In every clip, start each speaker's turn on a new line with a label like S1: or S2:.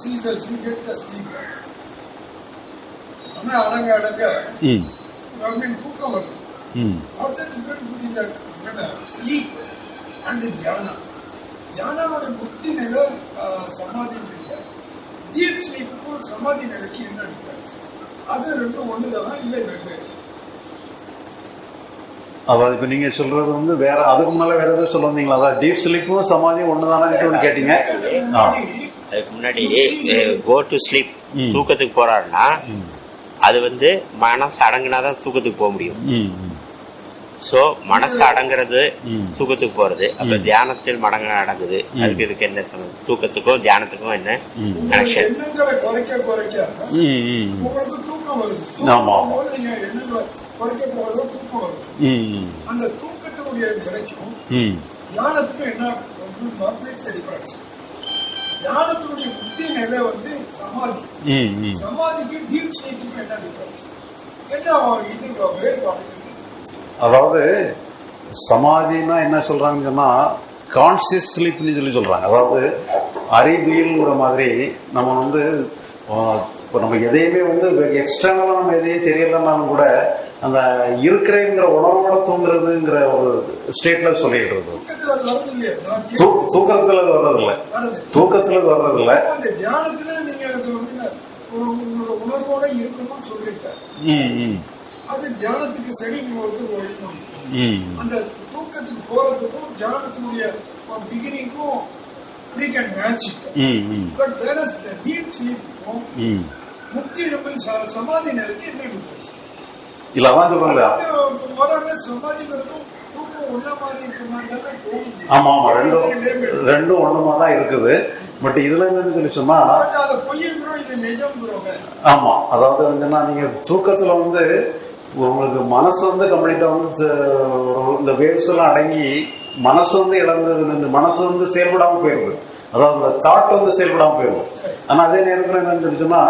S1: sees as we get the sleep. ஆனா அடங்க அடங்க தூக்கம் வருது
S2: ம்.
S1: What's the difference between the you know, sleep and the தியானம் தியானாவோட முக்தி நிலை சமாதி நிலை. டீப் ஸ்லீப்புக்கும் சமாதி நிலைக்கு என்ன அது ரெண்டும் ஒண்ணுதானா? இல்லை ரெண்டு.
S2: அதாவது இப்ப நீங்க சொல்றது வந்து வேற அதுக்கு முன்னால வேற ஏதாவது சொல்ல வந்தீங்களா? அதாவது டீப் ஸ்லீப்பும் சமாதியும் ஒண்ணுதானு கேட்டீங்க.
S3: அதுக்கு முன்னாடி கோ டு ஸ்லீப். தூக்கத்துக்கு போறாருன்னா அது வந்து மனசு அடங்குனாதான் தூக்கத்துக்கு போக முடியும். சோ மனசு அடங்குறது. தூக்கத்துக்கு போறது. அப்ப. தியானத்தில் மடங்கு அடங்குது. அதுக்கு இதுக்கு என்ன சம்பந்தம் தூக்கத்துக்கும் தியானத்துக்கும் என்ன கனெக்ஷன்
S2: ஆமா.
S1: அந்த நிலைக்கும் தியானத்துக்கும் என்ன டிஃபரன்ஸ் தியானத்தினுடைய முக்கிய நிலை வந்து சமாதி. சமாதிக்கு டீப் ஸ்லீப்புக்கும் என்ன டிஃபரன்ஸ் என்ன இது வேறுபாடு
S2: அதாவது சமாதினா என்ன சொல்றாங்கன்னு சொன்னா கான்சியஸ் ஸ்லீப்னு சொல்லி சொல்றாங்க. அதாவது அறிவியல்ங்கிற மாதிரி நம்ம வந்து இப்போ நம்ம எதையுமே வந்து எக்ஸ்டர்னலா நம்ம எதையும் தெரியலனாலும் கூட அந்த இருக்கிறேங்கிற உணர்வோட தூங்குறதுங்கிற ஒரு ஸ்டேட்ல இருக்கு
S1: தூக்கத்துல அது
S2: வர்றதில்ல. தூக்கத்துல அது வர்றதில்ல.
S1: தியானத்துல நீங்க உணர்வோட இருக்கணும்னு
S2: ம்
S1: அது தியானத்துக்கு சரி நீங்க வந்து ஒழிக்கணும் அந்த தூக்கத்துக்கு போறதுக்கும் தியானத்தினுடைய பிகினிங்கும் we can match it but the deep முக்தி சமாதி நிலைக்கு என்ன டிஃபரன்ஸ்
S2: இல்ல அதான் சொல்றேன்ல ஆமா ஆமா ரெண்டும் ரெண்டும் ஒண்ணுமா தான் இருக்குது. பட் இதுல என்னன்னு சொல்லி சொன்னா ஆமா அதாவது நீங்க தூக்கத்துல வந்து உங்களுக்கு மனசு வந்து கம்ப்ளீட்டா வந்து இந்த வேவ்ஸ் எல்லாம் அடங்கி மனசு வந்து இழந்தது இந்த மனசு வந்து செயல்படாம போயிருக்கு அதாவது இந்த தாட் வந்து செயல்படாம போயிருது. ஆனா அதே நேரத்துல என்னன்னு சொல்லி சொன்னா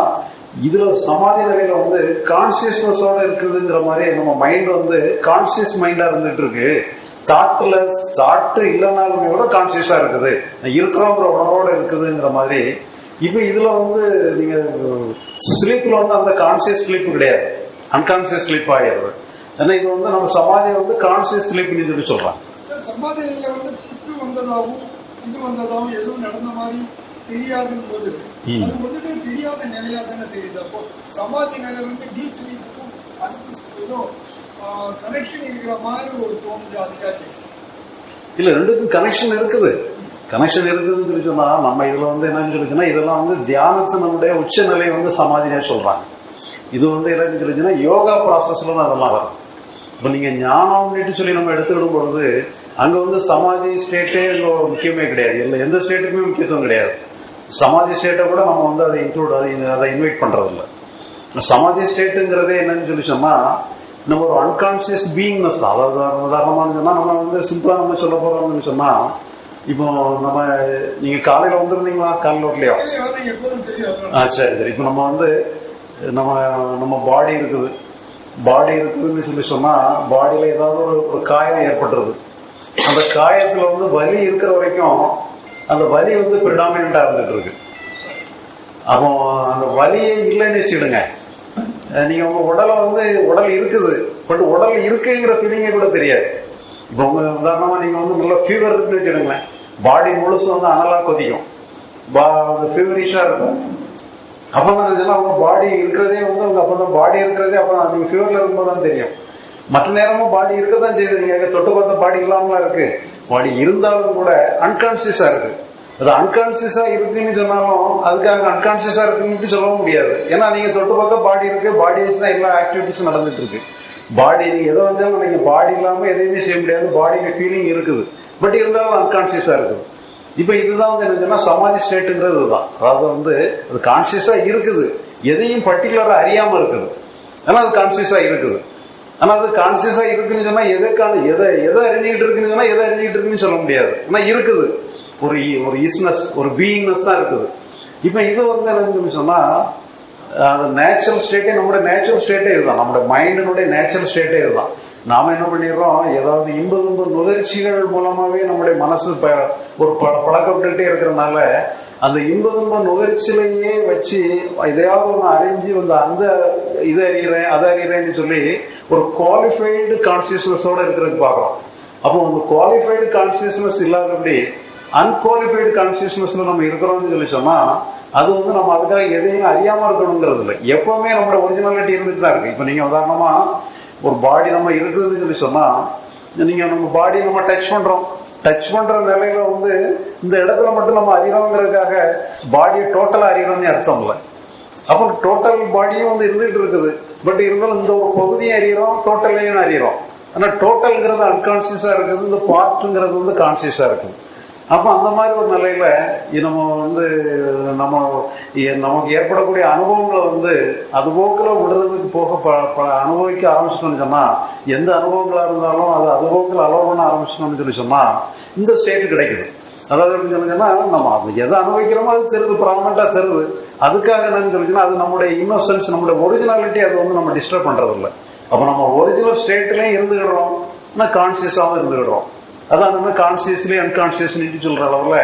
S2: இதுல சமாதி நிலையில வந்து கான்சியஸ்னஸோட இருக்குதுங்கிற மாதிரி நம்ம மைண்ட் வந்து கான்சியஸ் மைண்டா இருந்துட்டு இருக்கு. தாட்ல தாட் இல்லைனாலுமே கூட கான்சியஸா இருக்குது. இருக்கிறோங்கிற உணர்வோட இருக்குதுங்கிற மாதிரி. இப்ப இதுல வந்து நீங்க ஸ்லீப்ல வந்து அந்த கான்சியஸ் ஸ்லீப் கிடையாது. அன்கான்சியஸ் ஸ்லீப் ஆயிடுது. ஏன்னா இது வந்து நம்ம சமாதி வந்து கான்சியஸ் ஸ்லீப்னு சொல்லி சொல்றாங்க.
S1: சமாதி வந்து புற்று வந்ததாகவும் இது வந்ததாகவும் எதுவும் நடந்த மாதிரி தெரியாதுன்னு போது
S2: ம்.
S1: அது ஒண்ணுமே தெரியாத நிலையா தானே தெரியுது. அப்போ சமாதி நிலை வந்து டீப் ஸ்லீப்புக்கும் அதுக்கு ஏதோ கனெக்ஷன் இருக்கிற மாதிரி ஒரு தோணுது அதுக்காக
S2: இல்ல ரெண்டுக்கும் கனெக்ஷன் இருக்குது. கனெக்ஷன் இருக்குதுன்னு சொல்லி சொன்னா நம்ம இதுல வந்து என்னன்னு சொல்லி சொன்னா இதெல்லாம் வந்து தியானத்தினுடைய உச்ச நிலை வந்து சமாதினே சொல்றாங்க. இது வந்து என்னன்னு சொல்லி சொன்னா யோகா ப்ராசஸ்ல தான் அதெல்லாம் வரும். இப்ப நீங்க ஞானம்னுட்டு சொல்லி நம்ம எடுத்துக்கிடும் பொழுது அங்க வந்து சமாதி ஸ்டேட்டே முக்கியமே கிடையாது. இல்ல எந்த ஸ்டேட்டுக்குமே முக்கியத்துவம் கிடையாது. சமாதி ஸ்டேட்டை கூட நம்ம வந்து அதை இன்க்ளூட் அதை அதை இன்வைட் பண்றது இல்ல சமாதி ஸ்டேட்டுங்கிறதே என்னன்னு சொல்லி சொன்னா நம்ம ஒரு அன்கான்சியஸ் பீயிங்னஸ் தான். அதாவது உதாரணமா சொன்னா நம்ம வந்து சிம்பிளா நம்ம சொல்ல போறோம்னு சொன்னா இப்போ நம்ம நீங்க காலையில வந்திருந்தீங்களா? காலையில
S1: தெரியாது.
S2: ஆ சரி சரி. இப்போ நம்ம வந்து நம்ம நம்ம பாடி இருக்குது. பாடி இருக்குதுன்னு சொல்லி சொன்னா பாடியில ஏதாவது ஒரு ஒரு காயம் ஏற்பட்டுருது. அந்த காயத்துல வந்து வலி இருக்கிற வரைக்கும் அந்த வலி வந்து ப்ரிடாமினா இருந்துட்டு இருக்கு அப்போ அந்த வலியே இல்லைன்னு வச்சுடுங்க நீங்க உங்க உடலை வந்து உடல் இருக்குது. பட் உடல் இருக்குங்கிற ஃபீலிங்கே கூட தெரியாது. இப்போ உங்க உதாரணமா நீங்க வந்து நல்ல ஃபீவர் இருக்குன்னு வச்சுடுங்களேன் பாடி முழுசும் வந்து அனலா கொதிக்கும். ஃபீவரிஷா இருக்கும். அப்பதான் இதெல்லாம் உங்க பாடி இருக்கிறதே வந்து உங்க அப்பதான் பாடி இருக்கிறதே அப்பதான் நீங்க ஃபீவர்ல இருக்கும்போது தான் தெரியும். மற்ற நேரமும் பாடி இருக்கதான் செய்யுது. நீங்க தொட்டு பார்த்த பாடி இல்லாமலாம் இருக்கு. பாடி இருந்தாலும் கூட அன்கான்சியஸா இருக்கு. அது அன்கான்சியஸா இருக்குன்னு சொன்னாலும் அதுக்காக அன்கான்சியஸா இருக்குன்னு சொல்லவும் முடியாது. ஏன்னா நீங்க தொட்டு பார்த்தா பாடி இருக்கு பாடி வச்சு தான் எல்லா ஆக்டிவிட்டிஸும் நடந்துட்டு இருக்கு. பாடி நீங்க எதை வந்தாலும் நீங்க பாடி இல்லாம எதையுமே செய்ய முடியாது. பாடியில ஃபீலிங் இருக்குது. பட் இருந்தாலும் அன்கான்சியஸா இருக்குது. இப்ப இதுதான் வந்து என்னன்னா சமாதி ஸ்டேட்டுங்கிறது தான். அதாவது வந்து அது கான்சியஸா இருக்குது. எதையும் பர்டிகுலரா அறியாம இருக்குது. ஆனா அது கான்சியஸா இருக்குது. ஆனா அது கான்சியஸா இருக்குன்னு சொன்னா எதைக்கான எதை எதை அறிஞ்சிக்கிட்டு இருக்குன்னு சொன்னா எதை அறிஞ்சிக்கிட்டு இருக்குன்னு சொல்ல முடியாது. ஆனா இருக்குது. ஒரு இ- ஒரு இஸ்னஸ் ஒரு பீயிங்னஸ் தான் இருக்குது. இப்ப இது வந்து என்னன்னு சொன்னா அது நேச்சுரல் ஸ்டேட்டே நம்மளோட நேச்சுரல் ஸ்டேட்டே இதுதான். நம்மளோட மைண்டினுடைய நேச்சுரல் ஸ்டேட்டே இதுதான். நாம என்ன பண்ணிடுறோம்? ஏதாவது இன்ப துன்ப நுகர்ச்சிகள் மூலமாவே நம்முடைய மனசு ப- ஒரு ப- பழக்கப்பட்டுட்டே இருக்கிறதுனால அந்த இன்ப துன்ப நுகர்ச்சியிலேயே வச்சு எதையாவது ஒன்று அறிஞ்சு வந்து அந்த இதை அறிகிறேன் அதை அறிகிறேன்னு சொல்லி ஒரு குவாலிஃபைடு கான்சியஸ்னஸோட இருக்கிறதுக்கு பார்க்குறோம். அப்போ அந்த குவாலிஃபைடு கான்சியஸ்னஸ் இல்லாதபடி அன்குவாலிஃபைடு கான்சியஸ்னஸ்ல நம்ம இருக்கிறோம்னு சொல்லி சொன்னா அது வந்து நம்ம அதுக்காக எதையும் அறியாம இருக்கணுங்கிறது இல்லை. எப்பவுமே நம்மளோட ஒரிஜினாலிட்டி இருந்துட்டு தான் இருக்கு. இப்போ நீங்க உதாரணமா ஒரு பாடி நம்ம இருக்குதுன்னு சொல்லி சொன்னா நீங்க நம்ம பாடி நம்ம டச் பண்றோம். டச் பண்ற நிலையில வந்து இந்த இடத்துல மட்டும் நம்ம அறியணுங்கிறதுக்காக பாடியை டோட்டலா அறியணும்னு அர்த்தம் இல்லை. அப்போ டோட்டல் பாடியும் வந்து இருந்துகிட்டு இருக்குது. பட் இருந்தாலும் இந்த ஒரு பகுதியும் அறிகிறோம் டோட்டலையும் அறிகிறோம் ஆனா டோட்டல்ங்கிறது அன்கான்சியஸா இருக்குது இந்த பார்ட்டுங்கிறது வந்து கான்சியஸா இருக்குது. அப்ப அந்த மாதிரி ஒரு நிலையில நம்ம வந்து நம்ம நமக்கு ஏற்படக்கூடிய அனுபவங்களை வந்து அது போக்கில் விடுறதுக்கு போக ப- ப- அனுபவிக்க ஆரம்பிச்சிட்டோம்னு சொன்னா எந்த அனுபவங்களா இருந்தாலும் அது அது போக்கில் அலோவ் பண்ண ஆரம்பிச்சிட்டோம்னு சொல்லி சொன்னா இந்த ஸ்டேட் கிடைக்குது. அதாவது எப்படி சொல்லுங்கன்னா நம்ம அது எதை அனுபவிக்கிறோமோ அது தெரியுது ப்ராமண்டா தெரியுது. அதுக்காக என்னன்னு சொல்லிச்சுன்னா அது நம்முடைய இன்னோசன்ஸ் நம்முடைய ஒரிஜினாலிட்டி அது வந்து நம்ம டிஸ்டர்ப் பண்றது இல்லை அப்ப நம்ம ஒரிஜினல் ஸ்டேட்லயும் இருந்துகிடுறோம் ஆனால் கான்சியஸாகவும் இருந்துகிடுறோம். அதான் நம்ம கான்சியஸ்லி அன்கான்சியஸ்லி சொல்ற அளவில்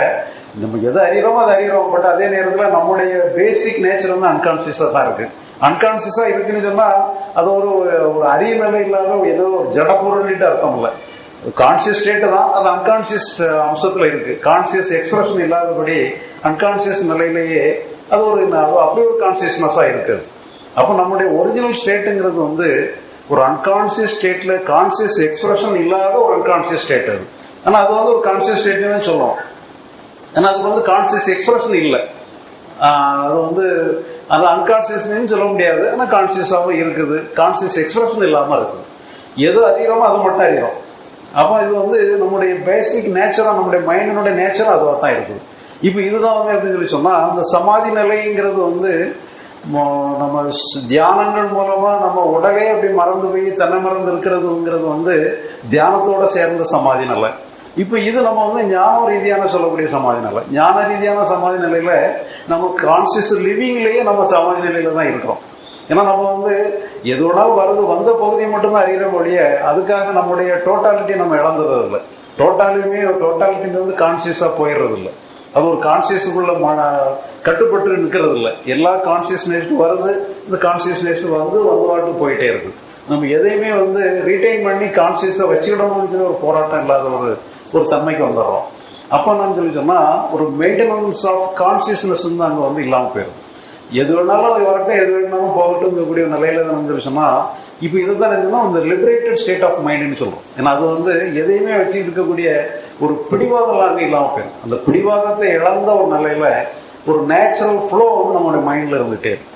S2: நம்ம எதை அறிகிறோமோ அதை அறிகிறோம் பட் அதே நேரத்தில் நம்முடைய பேசிக் நேச்சர் வந்து அன்கான்சியஸாக தான் இருக்கு. அன்கான்சியஸாக இருக்குன்னு சொன்னால் அது ஒரு ஒரு அரிய நிலை இல்லாத ஏதோ ஒரு ஜடப்பொருள்ட்டு அர்த்தம் இல்லை. கான்சியஸ் ஸ்டேட்டு தான் அது அன்கான்சியஸ் uh, அம்சத்தில் இருக்கு. கான்சியஸ் எக்ஸ்பிரஷன் இல்லாதபடி அன்கான்சியஸ் நிலையிலேயே அது ஒரு அது அப்படி ஒரு கான்சியஸ்னஸாக இருக்குது அப்போ நம்முடைய ஒரிஜினல் ஸ்டேட்டுங்கிறது வந்து ஒரு அன்கான்சியஸ் ஸ்டேட்டில் கான்சியஸ் எக்ஸ்பிரஷன் இல்லாத ஒரு அன்கான்சியஸ் ஸ்டேட் அது. ஆனால் அது வந்து ஒரு கான்சியஸ் ஸ்டேட்னு தான் சொல்லுவோம் ஏன்னா அதுக்கு வந்து கான்சியஸ் எக்ஸ்பிரஷன் இல்லை. அது வந்து அது அன்கான்சியஸ்னு சொல்ல முடியாது. ஆனால் கான்சியஸாகவும் இருக்குது. கான்சியஸ் எக்ஸ்பிரஷன் இல்லாமல் இருக்குது. எது அறிகிறோமோ அதை மட்டும் அறிகிறோம் அப்போ இது வந்து நம்முடைய பேசிக் நேச்சராக நம்முடைய மைண்டினுடைய நேச்சராக அதுவாக தான் இருக்குது. இப்போ இதுதான் வந்து அப்படின்னு சொல்லி சொன்னால் அந்த சமாதி நிலைங்கிறது வந்து நம்ம தியானங்கள் மூலமா நம்ம உடலே அப்படி மறந்து போய் தன்னை மறந்து இருக்கிறதுங்கிறது வந்து தியானத்தோட சேர்ந்த சமாதி நிலை. இப்போ இது நம்ம வந்து ஞான ரீதியான சொல்லக்கூடிய சமாதி நிலை. ஞான ரீதியான சமாதி நிலையில நம்ம கான்சியஸ் லிவிங்லேயே நம்ம சமாதி நிலையில தான் இருக்கிறோம். ஏன்னா நம்ம வந்து எது வேணாலும் வருது வந்த பகுதியை மட்டும்தான் அறிகிற மொழிய அதுக்காக நம்முடைய டோட்டாலிட்டி நம்ம இழந்துறது இல்லை டோட்டாலிட்டியுமே டோட்டாலிட்டி வந்து கான்சியஸாக போயிடுறது இல்லை அது ஒரு கான்சியஸுக்குள்ள கட்டுப்பட்டு நிற்கிறது இல்லை எல்லா கான்சியஸ்னஸ் வருது இந்த கான்சியஸ்னஸ் வந்து வந்து வாட்டு போயிட்டே இருக்கு. நம்ம எதையுமே வந்து ரீட்டைன் பண்ணி கான்சியஸாக வச்சுக்கிடணும்னு சொல்லி ஒரு போராட்டம் இல்லாத ஒரு ஒரு தன்மைக்கு வந்துடுறோம். அப்போ என்னன்னு சொல்லி சொன்னால் ஒரு மெயின்டெனன்ஸ் ஆஃப் கான்சியஸ்னஸ் வந்து அங்கே வந்து இல்லாமல் போயிடும் எது வேணாலும் வரட்டும் எது வேணாலும் போகட்டும்ங்கக்கூடிய நிலையில நம்ம சொல்லி சொன்னால் இப்போ இதுதான் என்னன்னா அந்த லிபரேட்டட் ஸ்டேட் ஆஃப் மைண்டுன்னு சொல்லுவோம் ஏன்னா அது வந்து எதையுமே வச்சு இருக்கக்கூடிய ஒரு பிடிவாதம் அங்கே இல்லாமல் போயிடும் அந்த பிடிவாதத்தை இழந்த ஒரு நிலையில ஒரு நேச்சுரல் ஃப்ளோ வந்து நம்மளுடைய மைண்டில் இருந்துகிட்டே இருக்கும்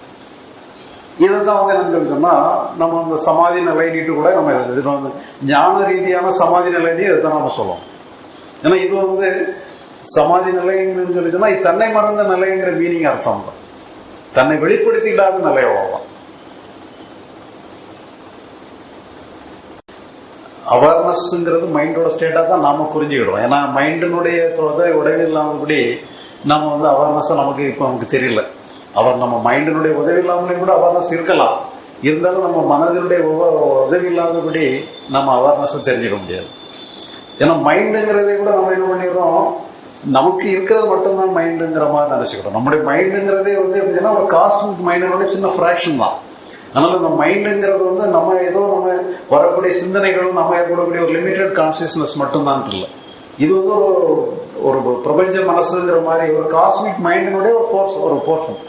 S2: இதைதான் வந்து என்னன்னு சொன்னால் நம்ம அந்த சமாதி நிலைன்னுட்டு கூட நம்ம ஞான ரீதியான சமாதி நிலைன்னு இதை தான் நம்ம சொல்லுவோம் ஏன்னா இது வந்து சமாதி நிலைன்னு சொல்லி சொன்னா இது தன்னை மறந்த நிலைங்கிற மீனிங் அர்த்தம் தான் தன்னை வெளிப்படுத்திடாத நிலை அவ்வளவுதான் அவேர்னஸ்ங்கிறது மைண்டோட ஸ்டேட்டா தான் நாம புரிஞ்சுக்கிடுவோம் ஏன்னா மைண்டினுடைய தொடர்பை இல்லாதபடி நம்ம வந்து அவேர்னஸ் நமக்கு இப்போ நமக்கு தெரியல. அவர் நம்ம மைண்டினுடைய உதவி இல்லாமலே கூட அவேர்னஸ் இருக்கலாம். இருந்தாலும் நம்ம மனதினுடைய உதவி இல்லாதபடி நம்ம அவேர்னஸ் தெரிஞ்சுக்க முடியாது. ஏன்னா மைண்டுங்கிறதை கூட நம்ம என்ன பண்ணிடுறோம்? நமக்கு இருக்கிறது மட்டும்தான் மைண்டுங்கிற மாதிரி நினைச்சுக்கிறோம். நம்முடைய மைண்டுங்கிறதே வந்து எப்படின்னா ஒரு காஸ்மிக் மைண்டோட சின்ன ஃப்ராக்ஷன் தான். அதனால இந்த மைண்டுங்கிறது வந்து நம்ம ஏதோ நம்ம வரக்கூடிய சிந்தனைகளும் நம்ம ஏற்படக்கூடிய ஒரு லிமிட்டெட் கான்சியஸ்னஸ் மட்டும்தான் இல்லை இது வந்து ஒரு ஒரு பிரபஞ்ச மனசுங்கிற மாதிரி ஒரு காஸ்மிக் மைண்டினுடைய ஒரு போர்ஸ் ஒரு போர்ஷன்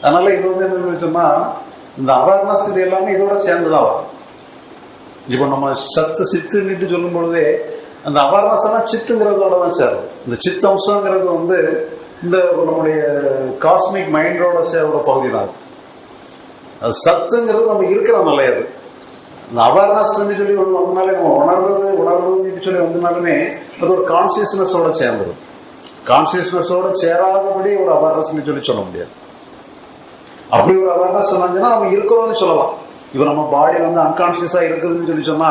S2: அதனால இது வந்து என்ன சொன்னா இந்த அவேர்னஸ் இது எல்லாமே இதோட சேர்ந்துதான் வரும். இப்போ நம்ம சத்து சித்துன்னுட்டு சொல்லும் பொழுதே அந்த அவேர்னஸ் எல்லாம் சித்துங்கிறதோட தான் சேரும். இந்த சித் அம்சங்கிறது வந்து இந்த நம்முடைய காஸ்மிக் மைண்டோட சேரோட பகுதி தான். அது. சத்துங்கிறது நம்ம இருக்கிற நிலையாது அந்த இந்த அவேர்னஸ் சொல்லி ஒன்று வந்தனாலே நம்ம உணர்றது உணர்றதுன்னு சொல்லி வந்தனாலுமே அது ஒரு கான்சியஸ்னஸோட சேர்ந்துடும் கான்சியஸ்னஸோட சேராதபடி ஒரு அவேர்னஸ் சொல்லி சொல்ல முடியாது. அப்படி ஒரு அவேர்னஸ் சொன்னாங்கன்னா நம்ம இருக்கிறோம்னு சொல்லலாம். இப்போ நம்ம பாடி வந்து அன்கான்சியஸா இருக்குதுன்னு சொல்லி சொன்னா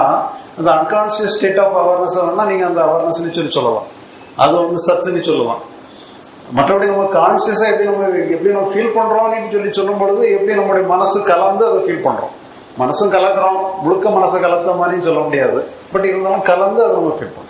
S2: அந்த அன்கான்சியஸ் ஸ்டேட் ஆஃப் அவேர்னஸ் வேணா நீங்க அந்த அவேர்னஸ்னு சொல்லி சொல்லலாம். அது வந்து சத்துன்னு சொல்லலாம். மற்றபடி நம்ம கான்சியஸா எப்படி நம்ம எப்படி நம்ம ஃபீல் பண்றோம்னு சொல்லி சொல்லும் பொழுது எப்படி நம்முடைய மனசு கலந்து அதை ஃபீல் பண்றோம். மனசும் கலக்கிறோம் முழுக்க மனசை கலத்த மாதிரியும் சொல்ல முடியாது. பட் இருந்தாலும் கலந்து அதை நம்ம ஃபீல் பண்ணுறோம்